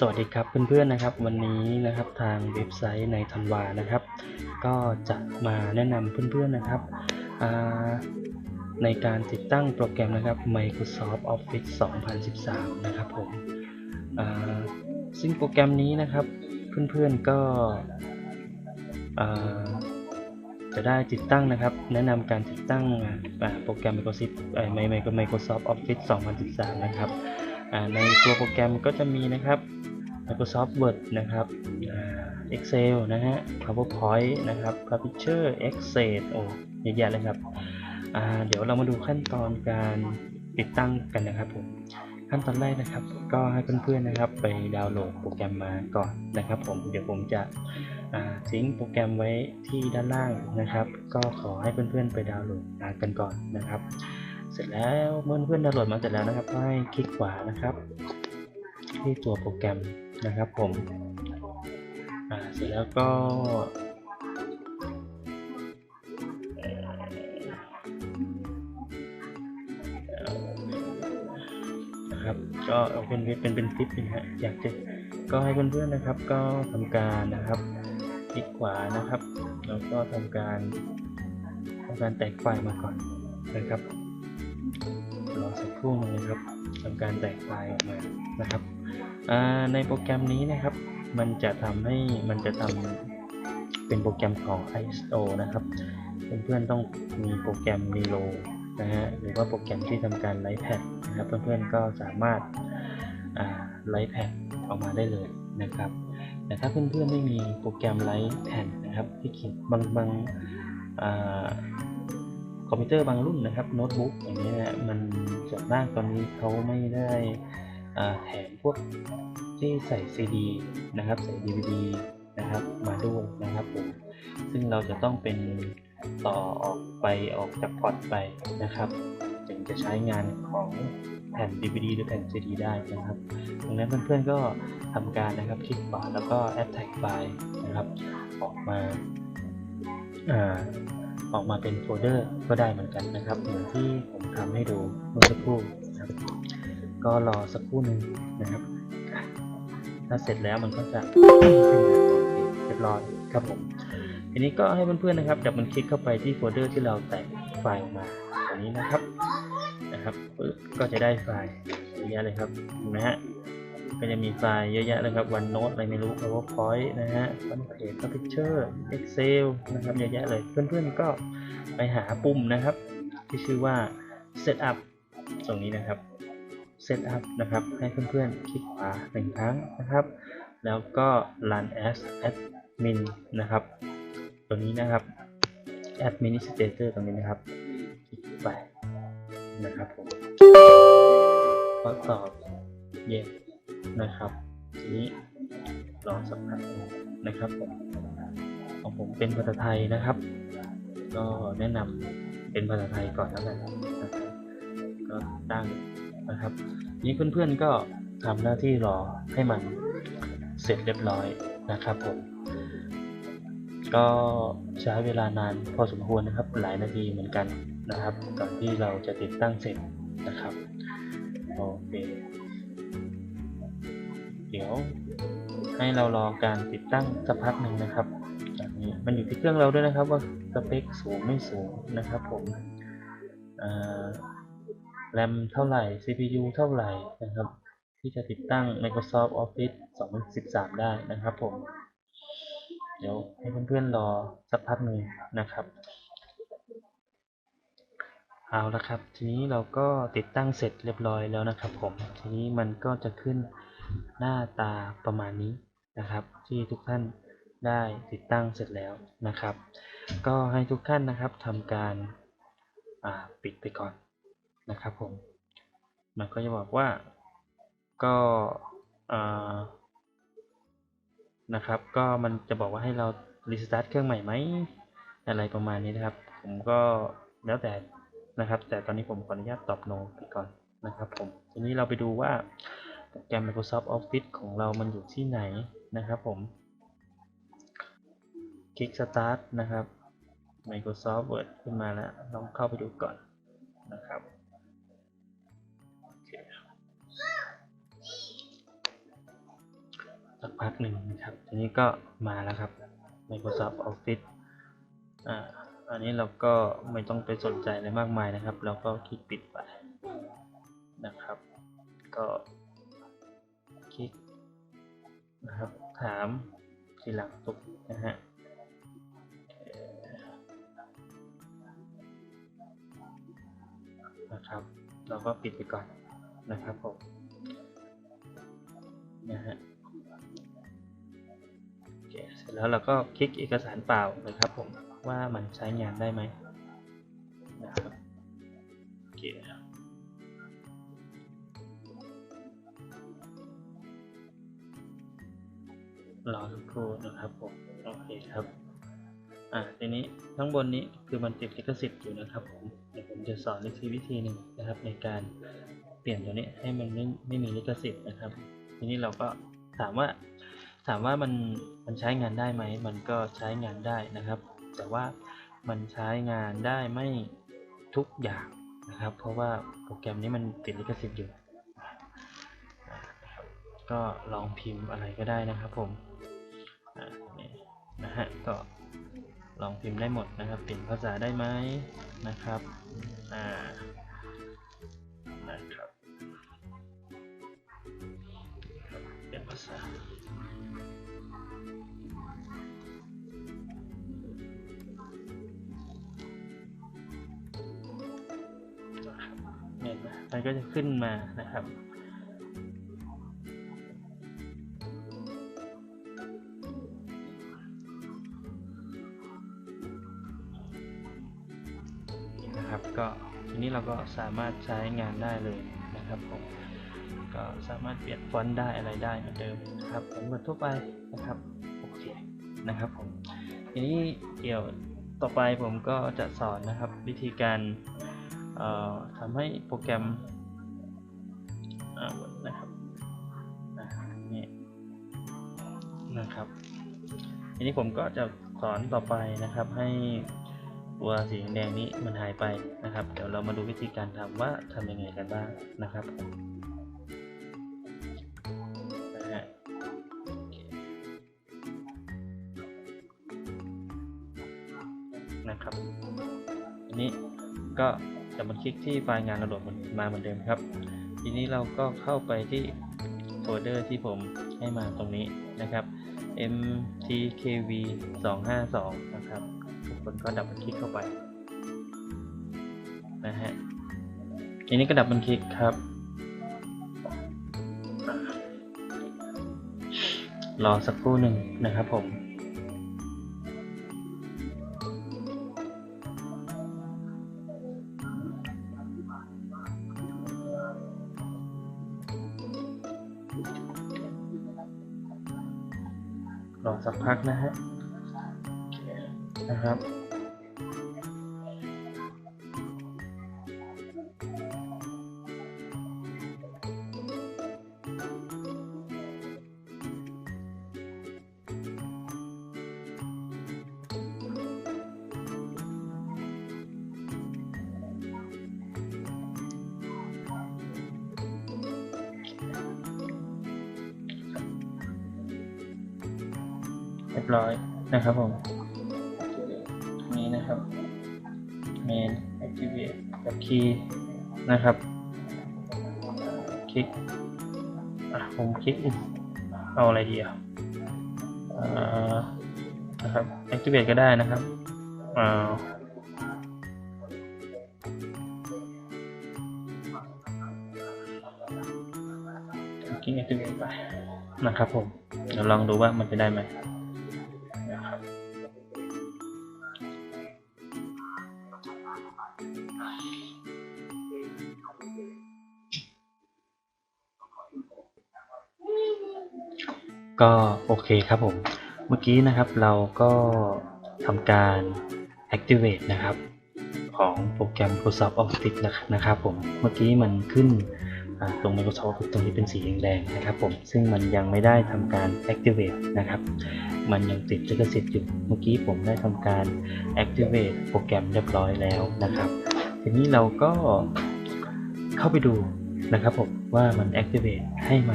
สวัสดีครับเพื่อนๆนะครับ วันนี้นะครับทางเว็บไซต์ในธันวานะครับ ก็จะมาแนะนำเพื่อนๆนะครับในการติดตั้งโปรแกรมนะครับ Microsoft Office 2013 นะครับผมซึ่งโปรแกรมนี้นะครับเพื่อนๆก็จะได้ติดตั้งนะครับ แนะนำการติดตั้งโปรแกรม Microsoft เอ่อ Microsoft Office 2013 นะครับในตัวโปรแกรมก็จะมีนะครับ Microsoft Word นะครับอ่า Excel นะฮะ PowerPoint นะครับ Publisher Excel โอ้เยอะแยะเลยครับอ่าเดี๋ยวเรามาดูขั้นตอนการติดตั้งกันนะครับผมขั้นตอนแรกนะครับ ก็ให้เพื่อนๆนะครับ ไปดาวน์โหลดโปรแกรมมาก่อนนะครับผมเดี๋ยวผมจะอ่าทิ้งโปรแกรมไว้ที่ด้านล่างนะครับ ก็ขอให้เพื่อนๆไปดาวน์โหลดกันก่อนนะครับ เสร็จแล้วเมื่อเพื่อนดาวน์โหลดมาเสร็จแล้วนะครับ ให้คลิกขวานะครับ ที่ตัวโปรแกรม นะครับผมอ่าเสร็จแล้วก็นะครับก็เป็นเป็นเป็นคลิปนะฮะอยากจะก็ให้เพื่อนๆนะครับ ก็ทำการนะครับคลิกขวานะครับแล้วก็ทำการทำการแตกไฟมาก่อนนะครับรอสักครู่นึงนะครับทำการแตกไฟออกมานะครับ ในโปรแกรมนี้นะครับ มันจะทำให้มันจะทำเป็นโปรแกรมของ ISO นะครับ เพื่อนๆต้องมีโปรแกรม Miro นะฮะหรือว่าโปรแกรมที่ทำการไลฟ์แพดนะครับ เพื่อนๆก็สามารถไลฟ์แพดออกมาได้เลยนะครับ แต่ถ้าเพื่อนๆไม่มีโปรแกรมไลฟ์แผ่นะครับที่เขียนบางบางอคอมพิวเตอร์บางรุ่นนะครับโน้ตบุ๊กอย่างนี้นะมันส่วนมากตอนนี้เขาไม่ได้ แถมพวกที่ใส่ CD นะครับใส่ DVD นะครับมาด้วยนะครับผมซึ่งเราจะต้องเป็นต่อออกไปออกจากพอร์ตไปนะครับถึงจะใช้งานของแผ่น DVD หรือแผ่น CD ได้นะครับดังนั้นเพื่อนๆก็ทำการนะครับคลิกขวาแล้วก็ add tag file นะครับ ออกมาอ่าออกมาเป็นโฟลเดอร์ก็ได้เหมือนกันนะครับ เหมือนที่ผมทำให้ดูเมื่อสักครู่ ก็รอสักครู่หนึ่งนะครับ ถ้าเสร็จแล้วมันก็จะเรียบร้อยครับผมทีนี้ก็ให้เพื่อนๆนะครับดับมันคลิกเข้าไปที่โฟลเดอร์ที่เราแตกไฟล์ออกมาตัวนี้นะครับนะครับก็จะได้ไฟล์เยอะแยะเลยครับนไหมฮะก็จะมีไฟล์เยอะแยะเลยครับ OneNote อะไรไม่รู้ PowerPoint นะฮะ OnePage Picture Excel นะครับเยอะแยะเลยเพื่อนๆก็ไปหาปุ่มนะครับ ที่ชื่อว่า Setup ตรงนี้นะครับ Setup นะครับ ให้เพื่อนๆ คลิกขวาหนึ่งครั้งนะครับ แล้วก็ Run as Admin นะครับ ตัวนี้นะครับ Administrator ตรงนี้นะครับ คลิกไปนะครับผมก็ตอบ Yes นนะครับทีนี้รอสักพักหนึ่นะครับผมของผมเป็นภาษาไทยนะครับ ก็แนะนำเป็นภาษาไทยก่อนแล้วกันนะครับก็ตั้ง นะครับนี้เพื่อนๆก็ทำหน้าที่รอให้มันเสร็จเรียบร้อยนะครับผมก็ใช้เวลานานพอสมควรนะครับ หลายนาทีเหมือนกันนะครับก่อนที่เราจะติดตั้งเสร็จนะครับโอเคเดี๋ยวให้เรารอการติดตั้งสักพักหนึ่งนะครับอันนี้มันอยู่ที่เครื่องเราด้วยนะครับว่าสเปคสูงไม่สูงนะครับผมอ่า แรมเท่าไหร่ CPU เท่าไหร่นะครับ ที่จะติดตั้ง Microsoft Office 2013 ได้นะครับผม เดี๋ยวให้เพื่อนๆรอสักพักหนึ่งนะครับ เอาละครับ ทีนี้เราก็ติดตั้งเสร็จเรียบร้อยแล้วนะครับผม ทีนี้มันก็จะขึ้นหน้าตาประมาณนี้นะครับ ที่ทุกท่านได้ติดตั้งเสร็จแล้วนะครับ ก็ให้ทุกท่านนะครับทำการปิดไปก่อน นะครับผม มันก็จะบอกว่าก็นะครับ ก็มันจะบอกว่าให้เรารีสตาร์ทเครื่องใหม่ไหมอะไรประมาณนี้นะครับ ผมก็แล้วแต่นะครับ แต่ตอนนี้ผมขออนุญาตตอบโนไปก่อนนะครับผมทีนี้เราไปดูว่าโปรแกรม Microsoft Office ของเรามันอยู่ที่ไหนนะครับผม คลิก Start นะครับ Microsoft Word ขึ้นมาแล้วลองเข้าไปดูก่อน สักพักหนึ่งนะครับ ทีนี้ก็มาแล้วครับ Microsoft Office อ่า อันนี้เราก็ไม่ต้องไปสนใจอะไรมากมายนะครับ เราก็คลิกปิดไปนะครับ ก็คลิกนะครับ ถามทีหลังตุกนะฮะนะครับ เราก็ปิดไปก่อนนะครับผมนะฮะ ร็จแล้วเราก็คลิกเอกสารเปล่าเลยครับผมว่ามันใช้งานได้ไหมนะครับโอเครอสักครู่นะครับผมโอเคครับอ่าทีนี้ข้างบนนี้คือมันติดลิขสิทธิ์อยู่นะครับผมเดี๋ยวผมจะสอนอีกทีวิธีหนึ่งนะครับ ในการเปลี่ยนตัวนี้ให้มันไม่ไม่มีลิขสิทธิ์นะครับ ทีนี้เราก็ถามว่า ถามว่ามันมันใช้งานได้ไหม มันก็ใช้งานได้นะครับ แต่ว่ามันใช้งานได้ไม่ทุกอย่างนะครับ เพราะว่าโปรแกรมนี้มันติดลิขสิทธิ์อยู่ ก็ลองพิมพ์อะไรก็ได้นะครับผมนะฮะก็ลองพิมพ์ได้หมดนะครับเปลี่ยนภาษาได้ไหมนะครับอ่านะครับ มันก็จะขึ้นมานะครับ นะครับ ก็ทีนี้เราก็สามารถใช้งานได้เลยนะครับผมก็สามารถเปลี่ยนฟอนต์ได้อะไรได้เหมือนเดิมนะครับเหมือนเหมือนทั่วไปนะครับโอเคนะครับผมทีนี้เกี่ยวต่อไปผมก็จะสอนนะครับวิธีการ ทำให้โปรแกรมนะครับนี่นะครับทีนี้ผมก็จะสอนต่อไปนะครับ ให้ตัวสีแดงนี้มันหายไปนะครับ เดี๋ยวเรามาดูวิธีการทำว่าทำยังไงกันบ้างนะครับนะครับ อันนี้ก็ จะมาคลิกที่ไฟล์งานระบบมาเหมือนเดิมครับ ทีนี้เราก็เข้าไปที่โฟลเดอร์ที่ผมให้มาตรงนี้นะครับ mtkv 252นะครับ ทุกคนก็ดับเบิลคลิกเข้าไปนะฮะทีนี้ก็ดับเบิลคลิกครับ รอสักครู่หนึ่งนะครับผม พักนะฮะนะครับ ร้อยนะครับผมนี้นะครับ main activate กับ key นะครับ คลิกอะผมคลิกเอาอะไรดีอะอ่านะครับ activate ก็ได้นะครับอ่าคลิก activate ไปนะครับผม เดี๋ยวลองดูว่ามันจะได้ไหม ก็โอเคครับผม เมื่อกี้นะครับเราก็ทำการ activate นะครับ ของโปรแกรม Microsoft Office นะครับผม เมื่อกี้มันขึ้นตรง Microsoft Office ตรงที่เป็นสีแดงๆนะครับผม ซึ่งมันยังไม่ได้ทำการ activate นะครับ มันยังติดลิขสิทธิ์อยู่ เมื่อกี้ผมได้ทำการ activate โปรแกรมเรียบร้อยแล้วนะครับ ทีนี้เราก็เข้าไปดู นะครับผมว่ามัน activate ให้ไหม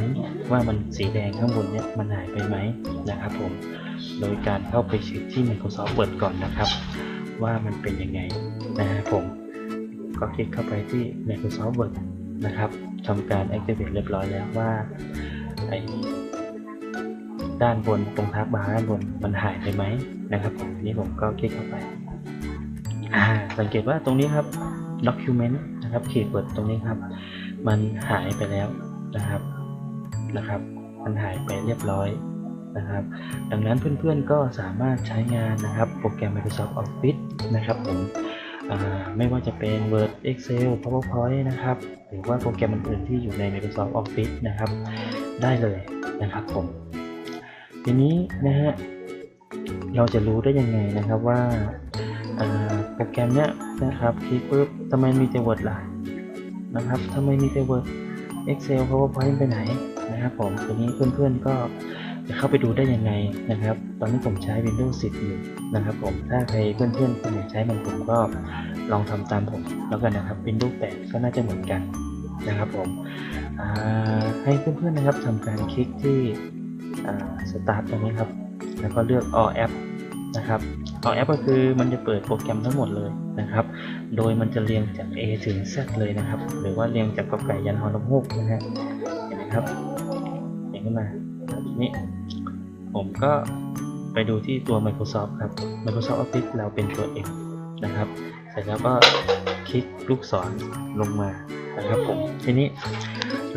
ว่ามันสีแดงข้างบนเนี่ยมันหายไปไหมนะครับผมโดยการเข้าไปเช็คที่ Microsoft Word ก่อนนะครับ ว่ามันเป็นยังไงนะฮะผมก็คลิกเข้าไปที่ Microsoft Word นะครับทำการ activate เรียบร้อยแล้วว่าไอ้ด้านบนตรงทับบาร์ด้านบนมันหายไปไหมนะครับผมนี่ผมก็คลิกเข้าไปสังเกตว่าตรงนี้ครับ document นะครับขีดเปิดตรงนี้ครับ มันหายไปแล้วนะครับนะครับ มันหายไปเรียบร้อยนะครับ ดังนั้นเพื่อนๆก็สามารถใช้งานนะครับ โปรแกรม Microsoft Office นะครับผมไม่ว่าจะเป็น Word Excel PowerPoint นะครับ หรือว่าโปรแกรมอื่นๆที่อยู่ใน Microsoft Office นะครับ ได้เลยนะครับผม ทีนี้นะฮะเราจะรู้ได้ยังไงนะครับว่าอ่าโปรแกรมเนี้ยนะครับคลิกปุ๊บทำไมมีแต่ Word ล่ะ นะครับทำไม่มีแต่ Word Excel PowerPoint ไปไหนนะครับผมทีนี้เพื่อนๆก็จะเข้าไปดูได้ยังไงนะครับ ตอนนี้ผมใช้ Windows 10 อยู่นะครับผม ถ้าใครเพื่อนๆคนไหนใช้เหมือนผมก็ลองทำตามผมแล้วกันนะครับ Windows 8 ก็น่าจะเหมือนกันนะครับผมให้เพื่อนๆนะครับทำการคลิกที่สตาร์ทตรงนี้ครับ แล้วก็เลือก all app นะครับ all app ก็คือมันจะเปิดโปรแกรมทั้งหมดเลยนะครับ โดยมันจะเรียงจาก A ถึง Z เลยนะครับ หรือว่าเรียงจากกอไก่ยันฮอนกฮูกนะฮะเห็นไหมครับเห็นขึ้นมาทีนี้ผมก็ไปดูที่ตัว Microsoft ครับ Microsoft Office เราเป็นตัว M นะครับเสร็จแล้วก็คลิกลูกศรลงมานะครับผมทีนี้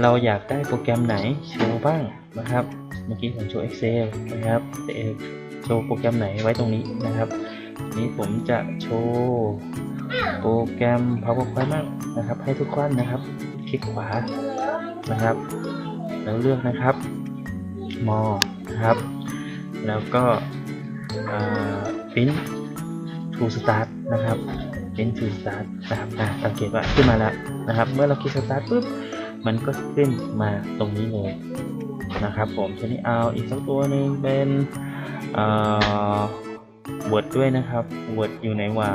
เราอยากได้โปรแกรมไหนโชว์บ้างนะครับ เมื่อกี้ผมโชว์ Excel นะครับแต่ โชว์โปรแกรมไหนไว้ตรงนี้นะครับ นี้ผมจะโชว์โปรแกรม PowerPoint บ้างนะครับ ให้ทุกคนนะครับ คลิกขวานะครับ แล้วเลือกนะครับมอนะครับ แล้วก็พิมพ์ to start นะครับพิมพ์ to start นะครับอะสังเกตว่าขึ้นมาแล้วนะครับ เมื่อเราคลิก start ปุ๊บมันก็ขึ้นมาตรงนี้เลยนะครับผมทีนี้เอาอีกสักตัวหนึ่งเป็น เอ่อ Word ด้วยนะครับ Word อยู่ไหนวะ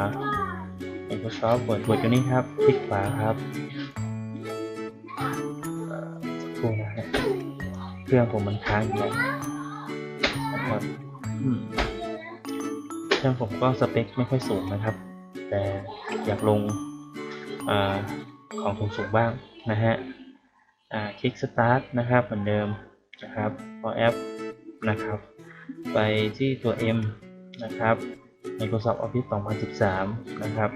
Microsoft Word Word อยู่นี่ครับ คลิกขวาครับเอ่อสักครูนะฮะเครื่องผมมันค้างอยู่นะครับเครื่องผมก็สเปคไม่ค่อยสูงนะครับ แต่อยากลงอของสูงบ้างนะฮะคลิก start นะครับ เหมือนเดิมนะครับพอแอปนะครับ ไปที่ตัว M นะครับ Microsoft Office 2013 นะครับ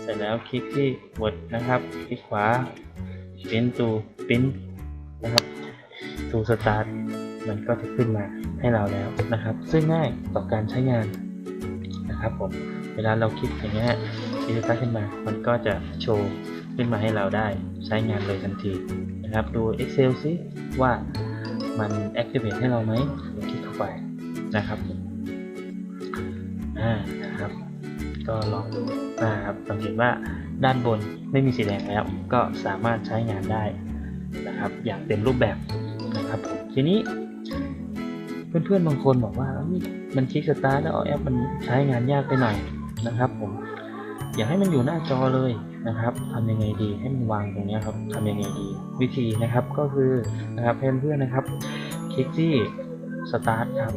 เสร็จแล้วคลิกที่ Word นะครับ คลิกขวา Print to Print นะครับ to Start มันก็จะขึ้นมาให้เราแล้วนะครับ ซึ่งง่ายต่อการใช้งานนะครับผม เวลาเราคลิกอย่างเงี้ยคลิก Start ขึ้นมา มันก็จะโชว์ขึ้นมาให้เราได้ใช้งานเลยทันทีนะครับ ดู Excel ซิว่ามัน activate ให้เราไหมคลิกเข้าไป นะครับอ่านะครับ ก็ลองดูนะครับสังเกตว่าด้านบนไม่มีสีแดงแล้ว ก็สามารถใช้งานได้นะครับ อย่างเต็มรูปแบบนะครับผมทีนี้ เพื่อนๆบางคนบอกว่ามันคลิกสตาร์ทแล้วเอาแอปมันใช้งานยากไปหน่อยนะครับผมอยากให้มันอยู่หน้าจอเลยนะครับทำยังไงดีให้มันวางตรงนี้ครับทำยังไงดี วิธีนะครับก็คือนะครับเพื่อนๆนะครับ คลิกที่ start ครับ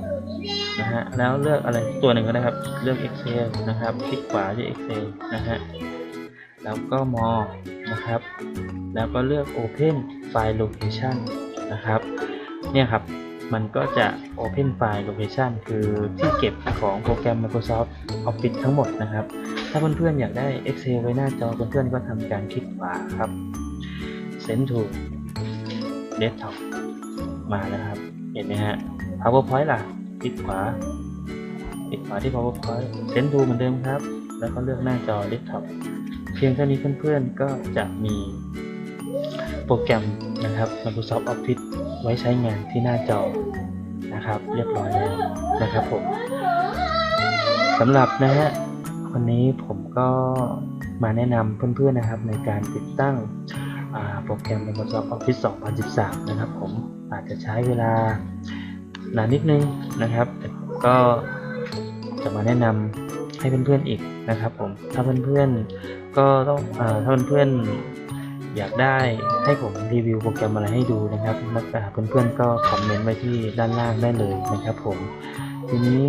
นะฮะแล้วเลือกอะไรตัวหนึ่งก็ได้ครับ เลือก Excel นะครับคลิกขวาที่ Excel นะฮะแล้วก็มอนะครับ แล้วก็เลือก Open File Location นะครับ เนี่ยครับมันก็จะ Open File Location คือที่เก็บของโปรแกรม Microsoft Office ทั้งหมดนะครับ ถ้าเพื่อนๆอยากได้ Excel ไว้หน้าจอเพื่อนๆก็ทำการคลิกขวาครับ Send to Desktop มาแล้วครับ เห็นไหมฮะ PowerPoint ล่ะคลิกขวาคลิกขวาที่ PowerPoint Send to เหมือนเดิมครับ แล้วก็เลือกหน้าจอ Desktop เพียงเท่านี้เพื่อนๆก็จะมีโปรแกรมนะครับ Microsoft Office ไว้ใช้งานที่หน้าจอนะครับ เรียบร้อยแล้วนะครับผมสำหรับนะฮะวันนี้ผมก็มาแนะนำเพื่อนๆนะครับในการติดตั้ง โปรแกรม Microsoft Office 2013 นะครับผมอาจจะใช้เวลานานนิดนึงนะครับ ก็จะมาแนะนำให้เพื่อนๆอีกนะครับผมถ้าเพื่อนๆก็ต้องอถ้าเพื่อนๆอยากได้ให้ผมรีวิวโปรแกรมอะไรให้ดูนะครับนักเพื่อนๆก็คอมเมนต์ไว้ที่ด้านล่างได้เลยนะครับผมทีนี้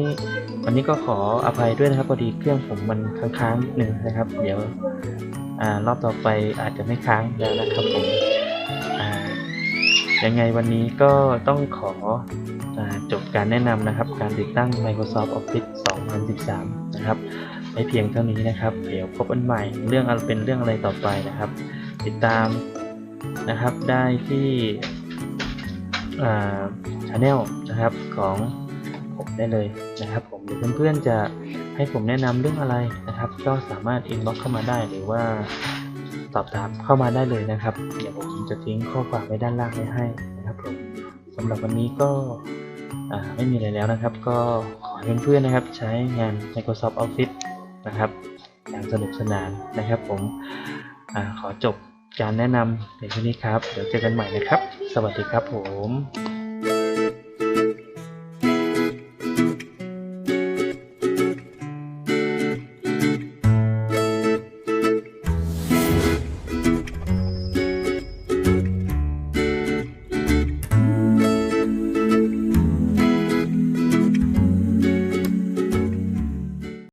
วันนี้ก็ขออภัยด้วยนะครับพอดีเครื่องผมมันค้างๆนิดนึงนะครับ เดี๋ยวารอบต่อไปอาจจะไม่ค้างแล้วนะครับผมยังไงวันนี้ก็ต้องขออจบการแนะนำนะครับ การติดตั้ง Microsoft Office 2013 นะครับไว้เพียงเท่านี้นะครับ เดี๋ยวพบกันใหม่เรื่องอะไรเป็นเรื่องอะไรต่อไปนะครับ ติดตามนะครับได้ที่อ่าช anel นะครับของ ผมได้เลยนะครับผมหรือเพื่อนๆจะให้ผมแนะนำเรื่องอะไรนะครับ ก็สามารถ inbox เข้ามาได้หรือว่าสอบถามเข้ามาได้เลยนะครับ เดี๋ยวผมจะทิ้งข้อความไว้ด้านล่างไว้ให้นะครับผมสำหรับวันนี้ก็ไม่มีอะไรแล้วนะครับ ก็ขอให้เพื่อนๆนะครับ ใช้งาน Microsoft Office นะครับอย่างสนุกสนานนะครับ ผมอขอจบการแนะนำในที่นี้ครับ เดี๋ยวเจอกันใหม่นะครับ สวัสดีครับผม